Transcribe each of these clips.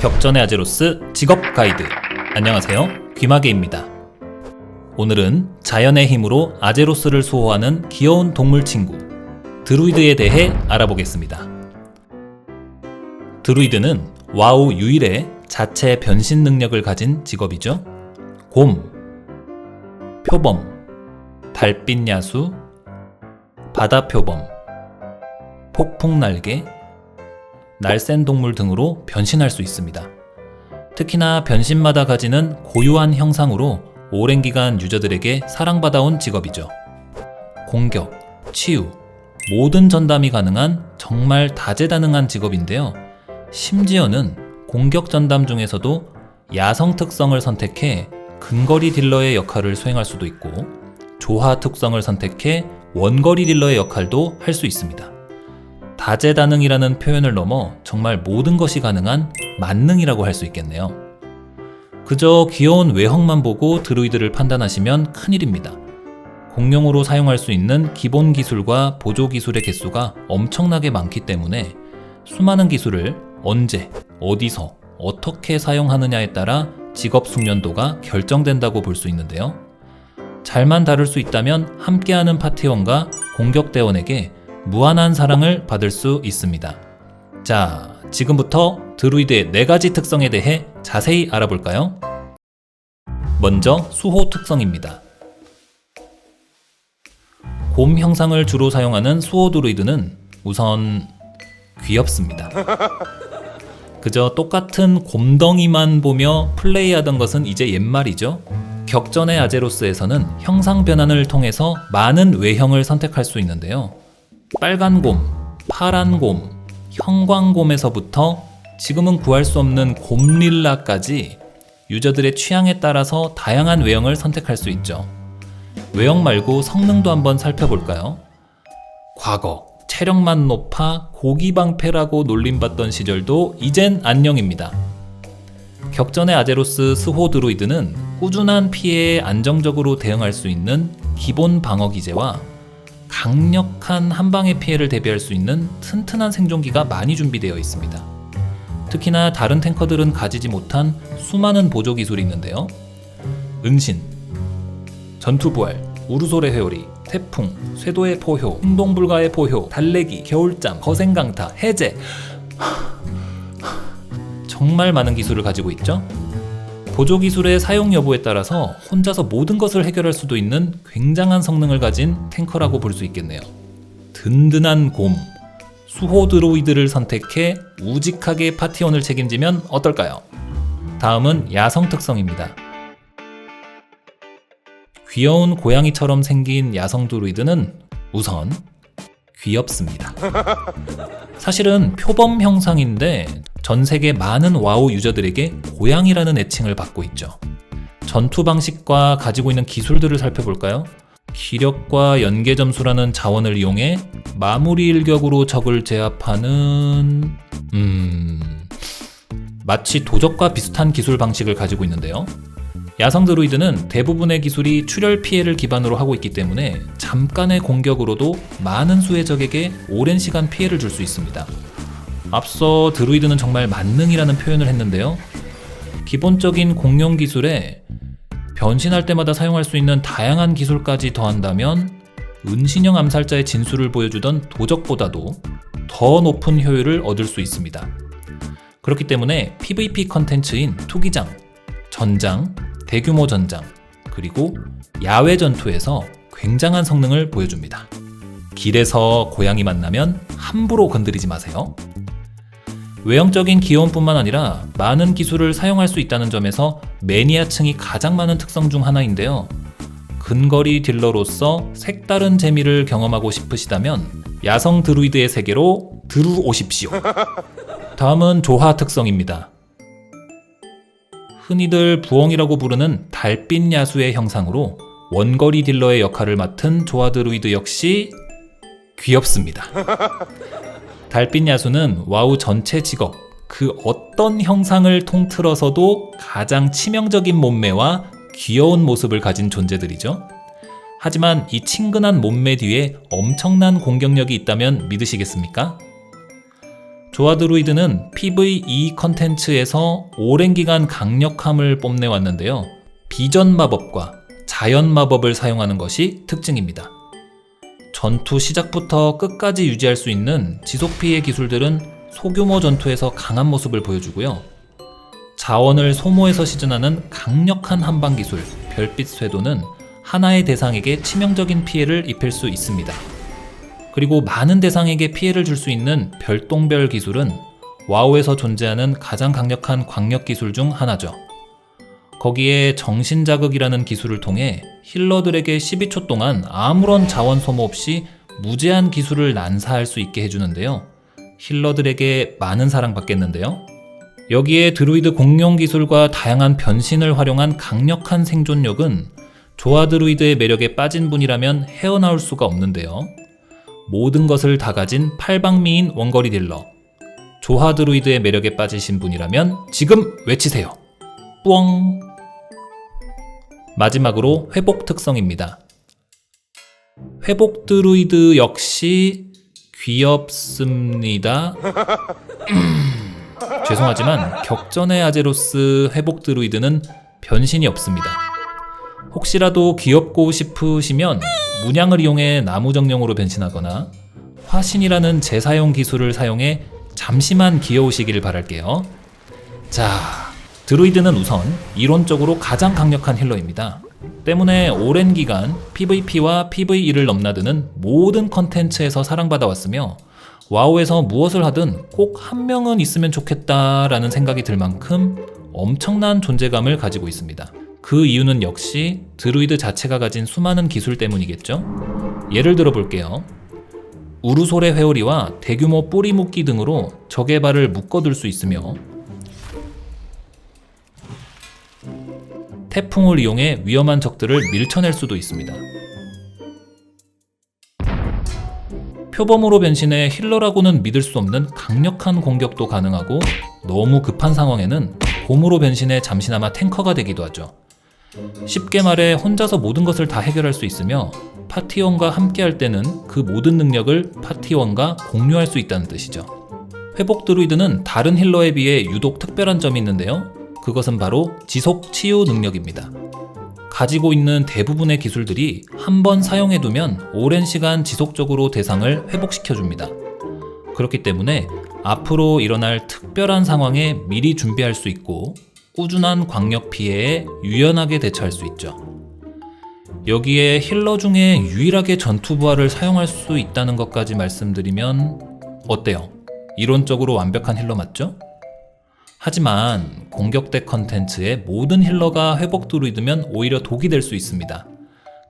격전의 아제로스 직업 가이드. 안녕하세요. 귀마개입니다. 오늘은 자연의 힘으로 아제로스를 수호하는 귀여운 동물 친구, 드루이드에 대해 알아보겠습니다. 드루이드는 와우 유일의 자체 변신 능력을 가진 직업이죠. 곰, 표범, 달빛 야수, 바다 표범, 폭풍 날개, 날쌘 동물 등으로 변신할 수 있습니다. 특히나 변신마다 가지는 고유한 형상으로 오랜 기간 유저들에게 사랑받아온 직업이죠. 공격, 치유, 모든 전담이 가능한 정말 다재다능한 직업인데요. 심지어는 공격 전담 중에서도 야성 특성을 선택해 근거리 딜러의 역할을 수행할 수도 있고 조화 특성을 선택해 원거리 딜러의 역할도 할 수 있습니다. 다재다능이라는 표현을 넘어 정말 모든 것이 가능한 만능이라고 할 수 있겠네요. 그저 귀여운 외형만 보고 드루이드를 판단하시면 큰일입니다. 공룡으로 사용할 수 있는 기본 기술과 보조 기술의 개수가 엄청나게 많기 때문에 수많은 기술을 언제, 어디서, 어떻게 사용하느냐에 따라 직업 숙련도가 결정된다고 볼 수 있는데요. 잘만 다룰 수 있다면 함께하는 파티원과 공격대원에게 무한한 사랑을 받을 수 있습니다. 자, 지금부터 드루이드의 네 가지 특성에 대해 자세히 알아볼까요? 먼저 수호 특성입니다. 곰 형상을 주로 사용하는 수호 드루이드는 우선 귀엽습니다. 그저 똑같은 곰덩이만 보며 플레이하던 것은 이제 옛말이죠. 격전의 아제로스에서는 형상 변환을 통해서 많은 외형을 선택할 수 있는데요. 빨간 곰, 파란 곰, 형광곰에서부터 지금은 구할 수 없는 곰릴라까지 유저들의 취향에 따라서 다양한 외형을 선택할 수 있죠. 외형 말고 성능도 한번 살펴볼까요? 과거 체력만 높아 고기방패라고 놀림받던 시절도 이젠 안녕입니다. 격전의 아제로스 스호 드로이드는 꾸준한 피해에 안정적으로 대응할 수 있는 기본 방어 기제와 강력한 한방의 피해를 대비할 수 있는 튼튼한 생존기가 많이 준비되어 있습니다. 특히나 다른 탱커들은 가지지 못한 수많은 보조 기술이 있는데요. 은신, 전투부활, 우르솔의 회오리, 태풍, 쇄도의 포효, 행동불가의 포효, 달래기, 겨울잠, 거센강타, 해제 정말 많은 기술을 가지고 있죠. 보조 기술의 사용 여부에 따라서 혼자서 모든 것을 해결할 수도 있는 굉장한 성능을 가진 탱커라고 볼 수 있겠네요. 든든한 곰, 수호 드로이드를 선택해 우직하게 파티원을 책임지면 어떨까요? 다음은 야성 특성입니다. 귀여운 고양이처럼 생긴 야성 드로이드는 우선 귀엽습니다. 사실은 표범 형상인데 전 세계 많은 와우 유저들에게 고양이라는 애칭을 받고 있죠. 전투 방식과 가지고 있는 기술들을 살펴볼까요? 기력과 연계 점수라는 자원을 이용해 마무리 일격으로 적을 제압하는 음 마치 도적과 비슷한 기술 방식을 가지고 있는데요. 야성 드루이드는 대부분의 기술이 출혈 피해를 기반으로 하고 있기 때문에 잠깐의 공격으로도 많은 수의 적에게 오랜 시간 피해를 줄 수 있습니다. 앞서 드루이드는 정말 만능이라는 표현을 했는데요. 기본적인 공룡 기술에 변신할 때마다 사용할 수 있는 다양한 기술까지 더한다면 은신형 암살자의 진수를 보여주던 도적보다도 더 높은 효율을 얻을 수 있습니다. 그렇기 때문에 PVP 컨텐츠인 투기장, 전장, 대규모 전장, 그리고 야외 전투에서 굉장한 성능을 보여줍니다. 길에서 고양이 만나면 함부로 건드리지 마세요. 외형적인 귀여움뿐만 아니라 많은 기술을 사용할 수 있다는 점에서 매니아층이 가장 많은 특성 중 하나인데요. 근거리 딜러로서 색다른 재미를 경험하고 싶으시다면 야성 드루이드의 세계로 들어오십시오. 다음은 조화 특성입니다. 흔히들 부엉이라고 부르는 달빛 야수의 형상으로 원거리 딜러의 역할을 맡은 조화 드루이드 역시 귀엽습니다. 달빛 야수는 와우 전체 직업 그 어떤 형상을 통틀어서도 가장 치명적인 몸매와 귀여운 모습을 가진 존재들이죠. 하지만 이 친근한 몸매 뒤에 엄청난 공격력이 있다면 믿으시겠습니까? 조화 드루이드는 PVE 컨텐츠에서 오랜 기간 강력함을 뽐내왔는데요. 비전 마법과 자연 마법을 사용하는 것이 특징입니다. 전투 시작부터 끝까지 유지할 수 있는 지속 피해 기술들은 소규모 전투에서 강한 모습을 보여주고요. 자원을 소모해서 시즌하는 강력한 한방 기술, 별빛 쇄도는 하나의 대상에게 치명적인 피해를 입힐 수 있습니다. 그리고 많은 대상에게 피해를 줄 수 있는 별똥별 기술은 와우에서 존재하는 가장 강력한 광역 기술 중 하나죠. 거기에 정신자극이라는 기술을 통해 힐러들에게 12초 동안 아무런 자원 소모 없이 무제한 기술을 난사할 수 있게 해주는데요. 힐러들에게 많은 사랑받겠는데요. 여기에 드루이드 공룡 기술과 다양한 변신을 활용한 강력한 생존력은 조화 드루이드의 매력에 빠진 분이라면 헤어나올 수가 없는데요. 모든 것을 다 가진 팔방미인 원거리 딜러. 조화 드루이드의 매력에 빠지신 분이라면 지금 외치세요. 뿌엉. 마지막으로 회복 특성입니다. 회복 드루이드 역시 귀엽습니다. 죄송하지만 격전의 아제로스 회복 드루이드는 변신이 없습니다. 혹시라도 귀엽고 싶으시면 문양을 이용해 나무 정령으로 변신하거나 화신이라는 재사용 기술을 사용해 잠시만 귀여우시기를 바랄게요. 자, 드루이드는 우선 이론적으로 가장 강력한 힐러입니다. 때문에 오랜 기간 PVP와 PVE를 넘나드는 모든 컨텐츠에서 사랑받아왔으며 와우에서 무엇을 하든 꼭 한 명은 있으면 좋겠다라는 생각이 들 만큼 엄청난 존재감을 가지고 있습니다. 그 이유는 역시 드루이드 자체가 가진 수많은 기술 때문이겠죠? 예를 들어 볼게요. 우르솔의 회오리와 대규모 뿌리 묶기 등으로 적의 발을 묶어둘 수 있으며 태풍을 이용해 위험한 적들을 밀쳐낼 수도 있습니다. 표범으로 변신해 힐러라고는 믿을 수 없는 강력한 공격도 가능하고 너무 급한 상황에는 곰으로 변신해 잠시나마 탱커가 되기도 하죠. 쉽게 말해 혼자서 모든 것을 다 해결할 수 있으며 파티원과 함께 할 때는 그 모든 능력을 파티원과 공유할 수 있다는 뜻이죠. 회복 드루이드는 다른 힐러에 비해 유독 특별한 점이 있는데요. 그것은 바로 지속 치유 능력입니다. 가지고 있는 대부분의 기술들이 한 번 사용해두면 오랜 시간 지속적으로 대상을 회복시켜줍니다. 그렇기 때문에 앞으로 일어날 특별한 상황에 미리 준비할 수 있고 꾸준한 광역 피해에 유연하게 대처할 수 있죠. 여기에 힐러 중에 유일하게 전투 부활을 사용할 수 있다는 것까지 말씀드리면 어때요? 이론적으로 완벽한 힐러 맞죠? 하지만 공격대 컨텐츠의 모든 힐러가 회복 드루이드면 오히려 독이 될 수 있습니다.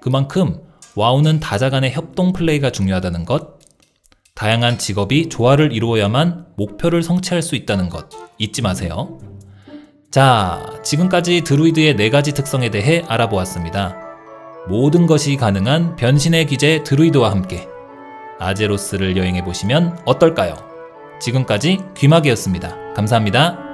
그만큼 와우는 다자 간의 협동 플레이가 중요하다는 것, 다양한 직업이 조화를 이루어야만 목표를 성취할 수 있다는 것 잊지 마세요. 자, 지금까지 드루이드의 네 가지 특성에 대해 알아보았습니다. 모든 것이 가능한 변신의 기제 드루이드와 함께 아제로스를 여행해 보시면 어떨까요? 지금까지 귀마개였습니다. 감사합니다.